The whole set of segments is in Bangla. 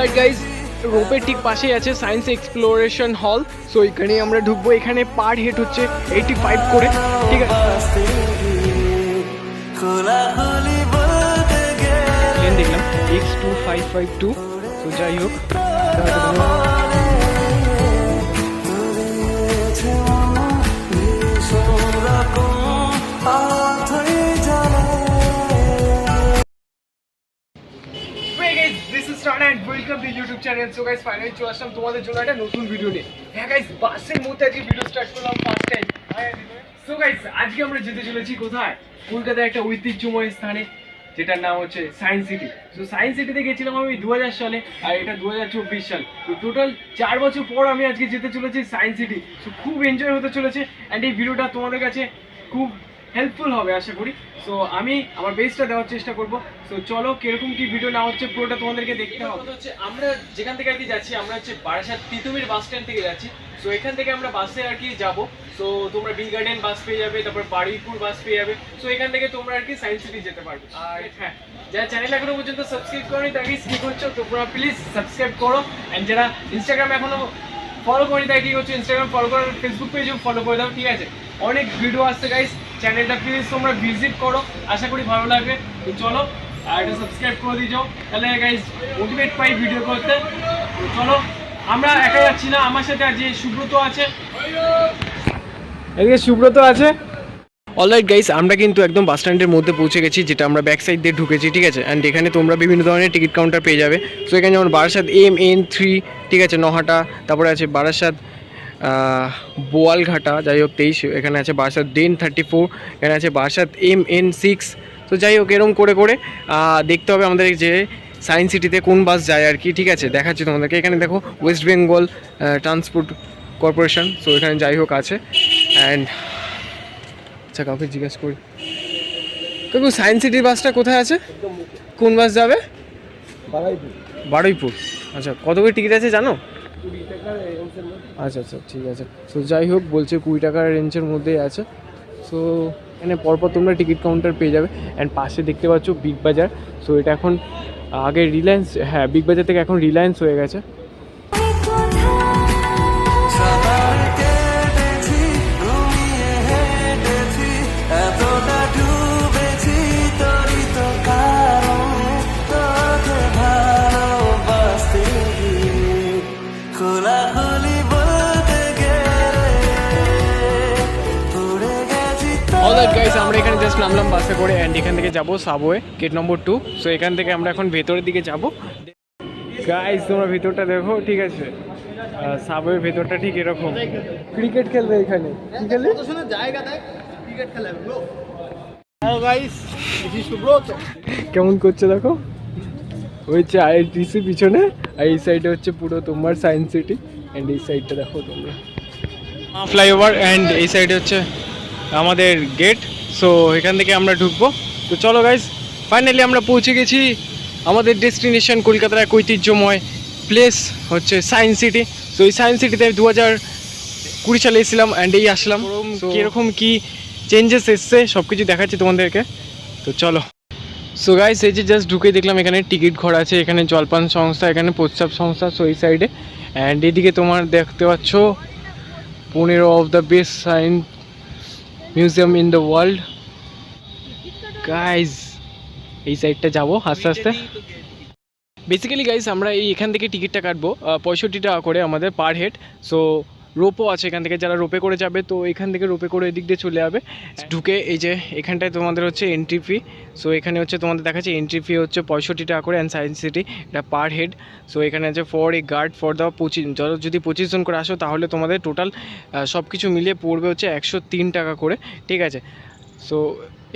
অলরাইট গাইজ রোপের ঠিক পাশেই আছে সায়েন্স এক্সপ্লোরেশন হল সো এখানে আমরা ঢুকবো। এখানে পার হেড হচ্ছে এইটি ফাইভ করে। ঠিক আছে? দেখলাম X two five five two তো যাই হোক। Channel. So guys, finally চলে আসলাম তোমাদের জন্য একটা নতুন ভিডিও নিয়ে। হ্যাঁ গাইস বাসের মধ্যে আজকে ভিডিও স্টার্ট করলাম ফার্স্ট টাইম সো গাইস আজকে আমরা যেতে চলেছি কোথায়? কলকাতার একটা ঐতিহ্যময় স্থানে যেটার নাম হচ্ছে সায়েন্স সিটি তো সায়েন্স সিটিতে গেছিলাম আমি দু হাজার সালে আর এটা দু হাজার চব্বিশ সাল। তো টোটাল চার বছর পর আমি আজকে যেতে চলেছি সায়েন্স সিটি তো খুব এনজয় হতে চলেছে। অ্যান্ড এই ভিডিওটা তোমাদের কাছে খুব হেল্পফুল হবে আশা করি। সো আমি আমার বেস্টটা দেওয়ার চেষ্টা করব। সো চলো কীরকম কি ভিডিও না হচ্ছে পুরোটা তোমাদেরকে দেখতে হবে। হচ্ছে আমরা যেখান থেকে আর কি যাচ্ছি আমরা হচ্ছে বারাসাত তিতুমির বাস স্ট্যান্ড থেকে যাচ্ছি। সো এখান থেকে আমরা বাসে আর কি যাব। সো তোমরা বি গার্ডেন বাস পেয়ে যাবে তারপর বারুইপুর বাস পেয়ে যাবে। সো এখান থেকে তোমরা আর কি সায়েন্স সিটি যেতে পারবে। আর হ্যাঁ যারা চ্যানেল এখনও পর্যন্ত সাবস্ক্রাইব করনি তাকে কি করছ তোমরা প্লিজ সাবস্ক্রাইব করো। অ্যান্ড যারা ইনস্টাগ্রাম এখনও ফলো করি তাই কি হচ্ছে ইনস্টাগ্রাম ফলো করো ফেসবুক পেজও ফলো করে দাও ঠিক আছে? অনেক ভিডিও আসছে গাইস চ্যানেলটা প্লিজ তোমরা ভিজিট করো। আশা করি ভালো লাগবে। তো চলো আর এটা সাবস্ক্রাইব করে দিয়ে যাও। তাহলে গাইস মোটিভেট পাই ভিডিও করতে। চলো, আমরা একা যাচ্ছি না। আমার সাথে আজকে সুব্রত আছে। এদিকে সুব্রত আছে। অলরাইট গাইস আমরা কিন্তু একদম বাস স্ট্যান্ডের মধ্যে পৌঁছে গেছি, যেটা আমরা ব্যাক সাইড দিয়ে ঢুকেছি, ঠিক আছে? অ্যান্ড এখানে তোমরা বিভিন্ন ধরনের টিকিট কাউন্টার পেয়ে যাবে। সো এখানে যেমন বারাসাত এম এন থ্রি ঠিক আছে, নহাটা, তারপরে আছে বারাসাত বোয়ালঘাটা যাই হোক তেইশ এখানে আছে বারাসাত ডেন থার্টি ফোর এখানে আছে বারাসাত এম এন সিক্স তো যাই হোক এরম করে করে দেখতে হবে আমাদের যে সায়েন্স সিটিতে কোন বাস যায় আর কি ঠিক আছে? দেখাচ্ছি তোমাদেরকে। এখানে দেখো West Bengal transport corporation so এখানে যাই হোক আছে। অ্যান্ড আচ্ছা কাউকে জিজ্ঞেস করি। কাকু সায়েন্স সিটির বাসটা কোথায় আছে? কোন বাস যাবে? বারুইপুর। আচ্ছা কত করে টিকিট আছে জানো? আচ্ছা আচ্ছা ঠিক আছে। সো যাই হোক, বলছে কুড়ি টাকার রেঞ্জের মধ্যেই আছে। সো এখানে পরপর তোমরা টিকিট কাউন্টার পেয়ে যাবে। অ্যান্ড পাশে দেখতে পাচ্ছ বিগ বাজার সো এটা এখন আগে রিলায়েন্স হ্যাঁ বিগ বাজার থেকে এখন রিলায়েন্স হয়ে গেছে। অলরাইট গাইস আমরা এখানে জাস্ট নামলাম বাসে করে অ্যান্ড এখান থেকে যাব subway gate number two so এখান থেকে আমরা এখন ভেতরের দিকে যাব। গাইস তোমরা ভিতরটা দেখো ঠিক আছে? সাবওয়ের ভেতরটা ঠিক এরকম। ক্রিকেট খেলবে এখানে। কি খেলবে? কেমন করছে দেখো? ওই আইআইটিসি পিছনে আর এই সাইডে হচ্ছে পুরো তোমার সায়েন্স সিটি অ্যান্ড এই সাইডটা দেখো তোমরা। ফ্লাইওভার অ্যান্ড এই সাইডে হচ্ছে আমাদের গেট সো এখান থেকে আমরা ঢুকবো। তো চলো গাইজ ফাইনালি আমরা পৌঁছে গেছি আমাদের ডেস্টিনেশন কলকাতার এক ঐতিহ্যময় প্লেস হচ্ছে সায়েন্স সিটি তো এই সায়েন্স সিটিতে আমি দু হাজার কুড়ি সালে এসেছিলাম অ্যান্ড এই আসলাম। কীরকম কী চেঞ্জেস এসছে সব কিছু দেখাচ্ছি তোমাদেরকে। তো চলো। সো গাইস এই যে জাস্ট ঢুকে দেখলাম এখানে টিকিট ঘর আছে, এখানে জলপান সংস্থা, এখানে প্রস্তাব সংস্থা সো এই সাইডে অ্যান্ড এদিকে তোমার দেখতে পাচ্ছ, পনেরো of the best science museum in the world guys এই সাইডটা যাব আস্তে আস্তে। বেসিক্যালি গাইজ আমরা এই এখান থেকে টিকিটটা কাটবো পঁয়ষট্টি টাকা করে আমাদের পার হেড সো রোপও আছে এখান থেকে। যারা রোপে করে যাবে, তো এখান থেকে রোপে করে এদিক দিয়ে চলে যাবে। ঢুকে এই যে এখানটায় তোমাদের হচ্ছে এন্ট্রি ফি সো এখানে হচ্ছে তোমাদের দেখাচ্ছে এন্ট্রি ফি হচ্ছে পঁয়ষট্টি টাকা করে অ্যান্ড সায়েন্স সিটি এটা পার হেড সো এখানে আছে for a guard for the পঁচিশ যদি পঁচিশ জন করে আসো, তাহলে তোমাদের টোটাল সব কিছু মিলিয়ে পড়বে হচ্ছে একশো তিন টাকা করে। ঠিক আছে? সো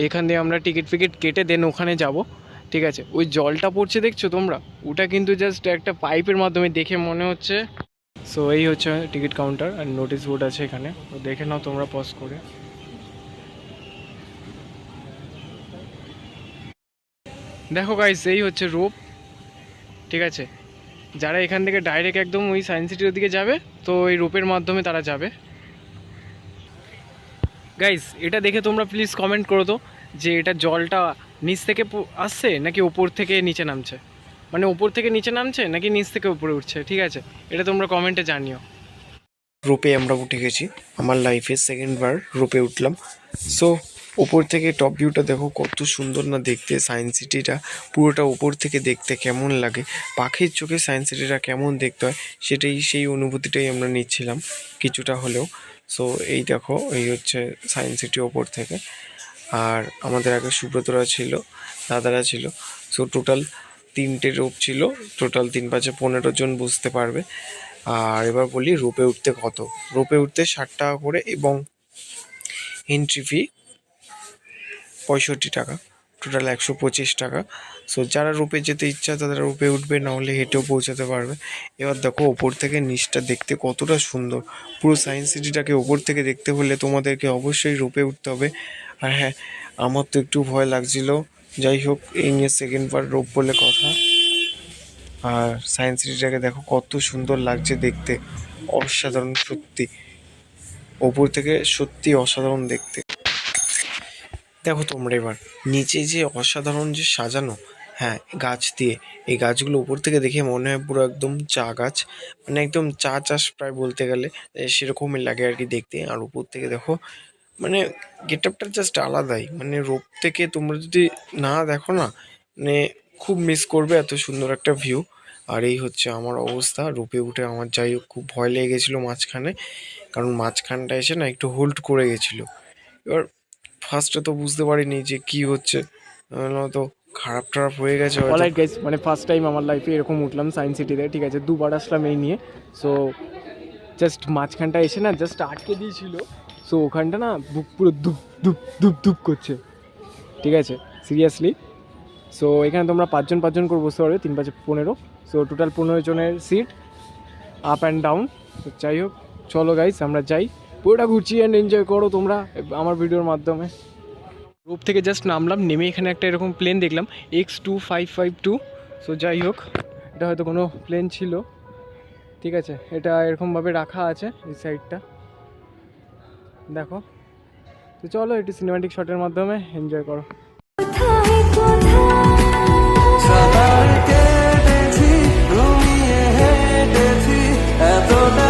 এখান দিয়ে আমরা টিকিট ফিকিট কেটে দেন ওখানে যাব। ঠিক আছে? ওই জলটা পড়ছে দেখছ তোমরা? ওটা কিন্তু জাস্ট একটা পাইপের মাধ্যমে দেখে মনে হচ্ছে। সো এই হচ্ছে টিকিট কাউন্টার আর নোটিশ বোর্ড আছে এখানে। তো দেখে নাও তোমরা পজ করে। দেখো গাইস এই হচ্ছে রোপ ঠিক আছে? যারা এখান থেকে ডাইরেক্ট একদম ওই সায়েন্স সিটির দিকে যাবে, তো এই রোপের মাধ্যমে তারা যাবে। গাইস এটা দেখে তোমরা প্লিজ কমেন্ট করো তো, যে এটা জলটা নিচ থেকে আসছে নাকি ওপর থেকে নিচে নামছে? মানে উপর থেকে নিচে নামছে নাকি নিচ থেকে উপরে উঠছে? ঠিক আছে, এটা তোমরা কমেন্টে জানিও। রোপে আমরা উঠে গেছি, আমার লাইফে সেকেন্ড বার রোপে উঠলাম। সো ওপর থেকে টপ ভিউটা দেখো, কত সুন্দর না দেখতে সায়েন্স সিটিটা পুরোটা ওপর থেকে দেখতে কেমন লাগে, পাখির চোখে সায়েন্স সিটিটা কেমন দেখতে হয়, সেটাই সেই অনুভূতিটাই আমরা নিচ্ছিলাম কিছুটা হলেও। সো এই দেখো, এই হচ্ছে সায়েন্স সিটি ওপর থেকে। আর আমাদের আগে সুব্রতরা ছিল, দাদারা ছিল। সো টোটাল তিনটে রোপ ছিল। টোটাল তিন পাঁচে পনেরো জন বুঝতে পারবে। আর এবার বলি রোপে উঠতে কত? রোপে উঠতে ষাট টাকা করে এবং এন্ট্রি ফি পঁয়ষট্টি টাকা। টোটাল একশো পঁচিশ টাকা। সো যারা রোপে যেতে ইচ্ছা, তারা রোপে উঠবে, না হলে হেঁটেও পৌঁছাতে পারবে। এবার দেখো, ওপর থেকে নিচটা দেখতে কতটা সুন্দর। পুরো সায়েন্স সিটিটাকে ওপর থেকে দেখতে হলে তোমাদেরকে অবশ্যই রোপে উঠতে হবে। আর হ্যাঁ আমার তো একটু ভয় লাগছিল। যাই হোক এই নিয়ে সেকেন্ড বার রোপ বলে কথা। আর সায়েন্স সিটিটাকে দেখো কত সুন্দর লাগছে দেখতে। অসাধারণ সত্যি। ওপর থেকে সত্যি অসাধারণ দেখতে। দেখো তোমরা এবার, নিচে যে অসাধারণ যে সাজানো হ্যাঁ গাছ দিয়ে, এই গাছগুলো উপর থেকে দেখে মনে হয় পুরো একদম চা গাছ। মানে একদম চা চাষ প্রায় বলতে গেলে, সেরকমই লাগে আর কি দেখতে। আর উপর থেকে দেখো মানে গেট আপটা জাস্ট আলাদাই। মানে রোপ থেকে তোমরা যদি না দেখো না মানে খুব মিস করবে এত সুন্দর একটা ভিউ আর এই হচ্ছে আমার অবস্থা রোপে উঠে আমার যাই হোক খুব ভয় লেগে গেছিল মাঝখানে। কারণ মাঝখানটা এসে না একটু হোল্ড করে গেছিল। এবার ফার্স্টে তো বুঝতে পারিনি যে কি হচ্ছে। তো খারাপ টারাপ হয়ে গেছে মানে ফার্স্ট টাইম আমার লাইফে এরকম উঠলাম সায়েন্স সিটিতে ঠিক আছে? দুবার আসলাম এই নিয়ে। সো জাস্ট মাঝখানটা এসে না জাস্ট আটকে দিয়েছিল। সো ওখানটা না বুক পুরো ধুপ ধুপ ধুপ ধুপ করছে। ঠিক আছে? সিরিয়াসলি সো এখানে তোমরা পাঁচজন পাঁচজন করে বসতে পারবে, তিন পাঁচ পনেরো। সো টোটাল পনেরো জনের সিট আপ অ্যান্ড ডাউন যাই হোক, চলো গাইস আমরা যাই। পুরোটা ঘুরছি অ্যান্ড এনজয় করো তোমরা আমার ভিডিওর মাধ্যমে। রূপ থেকে জাস্ট নামলাম, নেমে এখানে একটা এরকম প্লেন দেখলাম X two five five two so যাই হোক, এটা হয়তো কোনো প্লেন ছিল। ঠিক আছে? এটা এরকমভাবে রাখা আছে এই সাইডটা দেখো। তো চলো একটু সিনেমাটিক শটের মাধ্যমে এনজয় করো। এতটা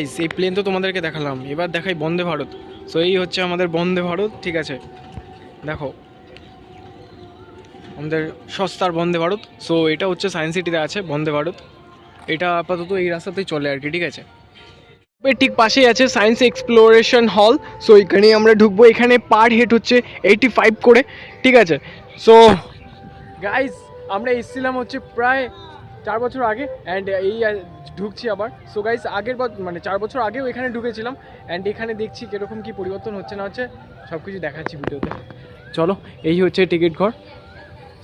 এই প্লেন তো তোমাদেরকে দেখালাম। এবার দেখাই বন্দে ভারত। সো এই হচ্ছে আমাদের বন্দে ভারত, ঠিক আছে? দেখো, আমাদের সস্তার বন্দে ভারত। সো এটা হচ্ছে সায়েন্স সিটিতে আছে বন্দে ভারত। এটা আপাতত এই রাস্তাতেই চলে আর কি, ঠিক আছে? ঠিক পাশেই আছে সায়েন্স এক্সপ্লোরেশন হল সো এখানেই আমরা ঢুকবো। এখানে পার হেড হচ্ছে এইটি ফাইভ করে, ঠিক আছে? সো গাইজ আমরা এসেছিলাম হচ্ছে প্রায় চার বছর আগে অ্যান্ড এই ঢুকছি আবার। সো গাইস আগের মানে চার বছর আগেও এখানে ঢুকেছিলাম অ্যান্ড এখানে দেখছি কীরকম কী পরিবর্তন হচ্ছে না হচ্ছে সব কিছু দেখাচ্ছি ভিডিওতে। চলো, এই হচ্ছে টিকিট ঘর।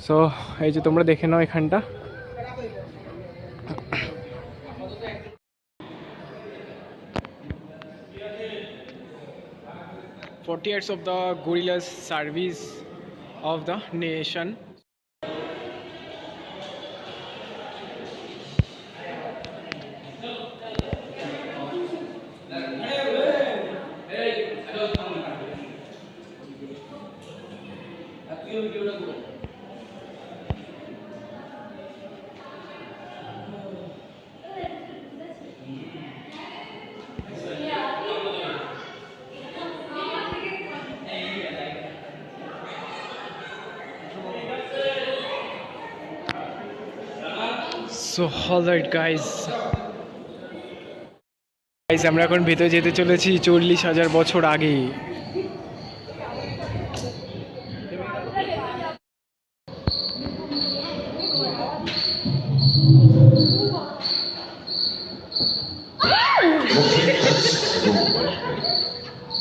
সো এই যে তোমরা দেখে নাও এখানটা। Forty years of the Gorillas service of the nation. So alright guys guys আমরা এখন ভেতরে যেতে চলেছি চল্লিশ হাজার বছর আগে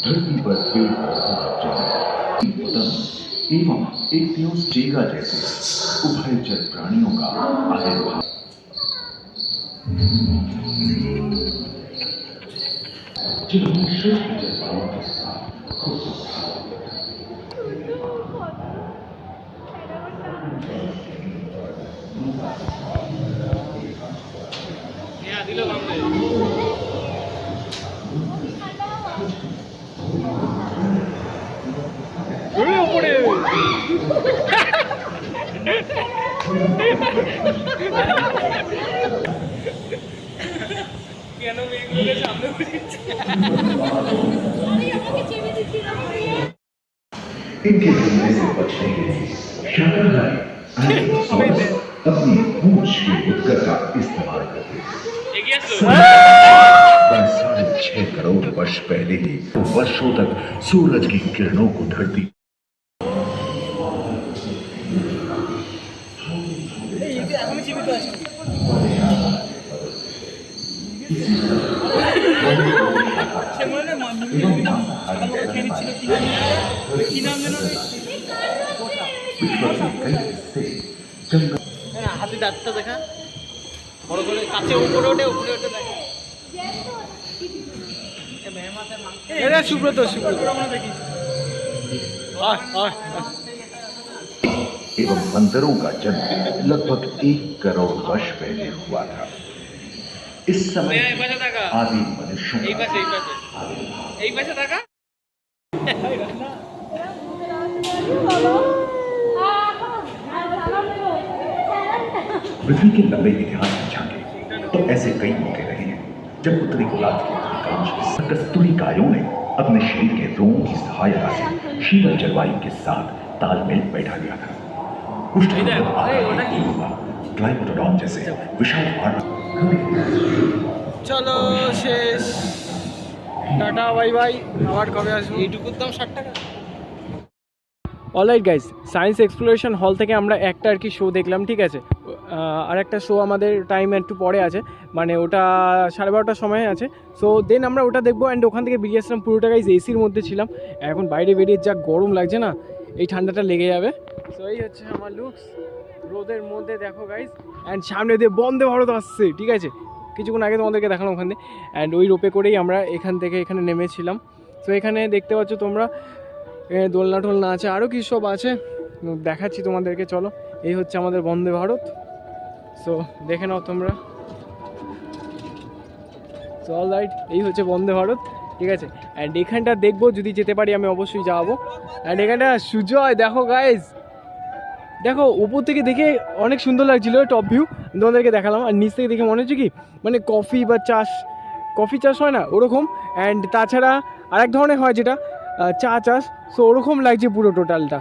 धरती पर पेड़ पौधा जंगल पतंग एवं एक देव चेगा जैसे उभयचर प्राणियों का आविर्भाव 这个公司也把我给杀了，扣死他了。Ha ha ha! इनके से बचने के लिए अपनी पूछ की का इस्तेमाल करते हैं छह करोड़ वर्ष पहले ही वर्षों तक सूरज की किरणों को धरती विश्व के कई हिस्से जंगल হ্যাঁ হাতে দাঁতটা দেখা বড় করে কাছে উপরে ওঠে উপরে ওঠে দেখা এটা সুব্রত সুব্রত আয় আয় एवं बंदरों का जन्म लगभग एक करोड़ वर्ष पहले हुआ था इस समय এই পাশে থাকা आदि मनुष्यों এই का পাশে पृथ्वी के लंबे इतिहास में झांके तो ऐसे कई मौके रहे हैं जब उत्तरी गोलार्ध के अधिकांश कस्तूरी गायों ने अपने शरीर के रोमों की सहायता से शीतल जलवायु के साथ तालमेल बैठा लिया था उष्णकटिबंध आकार की गुफा, ग्लाइकोडोन जैसे विशाल भार চলো শেষ টাটা বাই বাই আবার কবে আসবো এইটুকুর দাম ষাট টাকা অলরাইট গাইজ সায়েন্স এক্সপ্লোরেশন হল থেকে আমরা একটা আর কি শো দেখলাম, ঠিক আছে? আর একটা শো আমাদের টাইম একটু পরে আছে। মানে ওটা সাড়ে বারোটার সময় আছে। সো দেন আমরা ওটা দেখব অ্যান্ড ওখান থেকে বেরিয়ে আসলাম। পুরোটা গাইজ এসির মধ্যে ছিলাম। এখন বাইরে বেরিয়ে যা গরম লাগছে না, এই ঠান্ডাটা লেগে যাবে। সো এই হচ্ছে আমার লুকস রোদের মধ্যে দেখো গাইজ অ্যান্ড সামনে দিয়ে বন্দে ভারত আসছে, ঠিক আছে? কিছুক্ষণ আগে তোমাদেরকে দেখালাম ওখানে অ্যান্ড ওই রোপে করেই আমরা এখান থেকে এখানে নেমেছিলাম। সো এখানে দেখতে পাচ্ছ তোমরা দোলনা টোলনা আছে আরও কি সব আছে? দেখাচ্ছি তোমাদেরকে, চলো। এই হচ্ছে আমাদের বন্দে ভারত। সো দেখে নাও তোমরা। সো অল রাইট এই হচ্ছে বন্দে ভারত, ঠিক আছে? অ্যান্ড এখানটা দেখব, যদি যেতে পারি আমি অবশ্যই যাব। অ্যান্ড এখানটা সুজয়, দেখো গাইজ দেখো, উপর থেকে দেখে অনেক সুন্দর লাগছিল টপ ভিউ তোমাদেরকে দেখালাম, আর নিচ থেকে দেখে মনে হচ্ছে কি মানে কফি বা চাষ কফি চাষ হয় না, ওরকম। অ্যান্ড তাছাড়া আরেক ধরনের হয় যেটা চা চাষ সো ওরকম লাগছে পুরো টোটালটা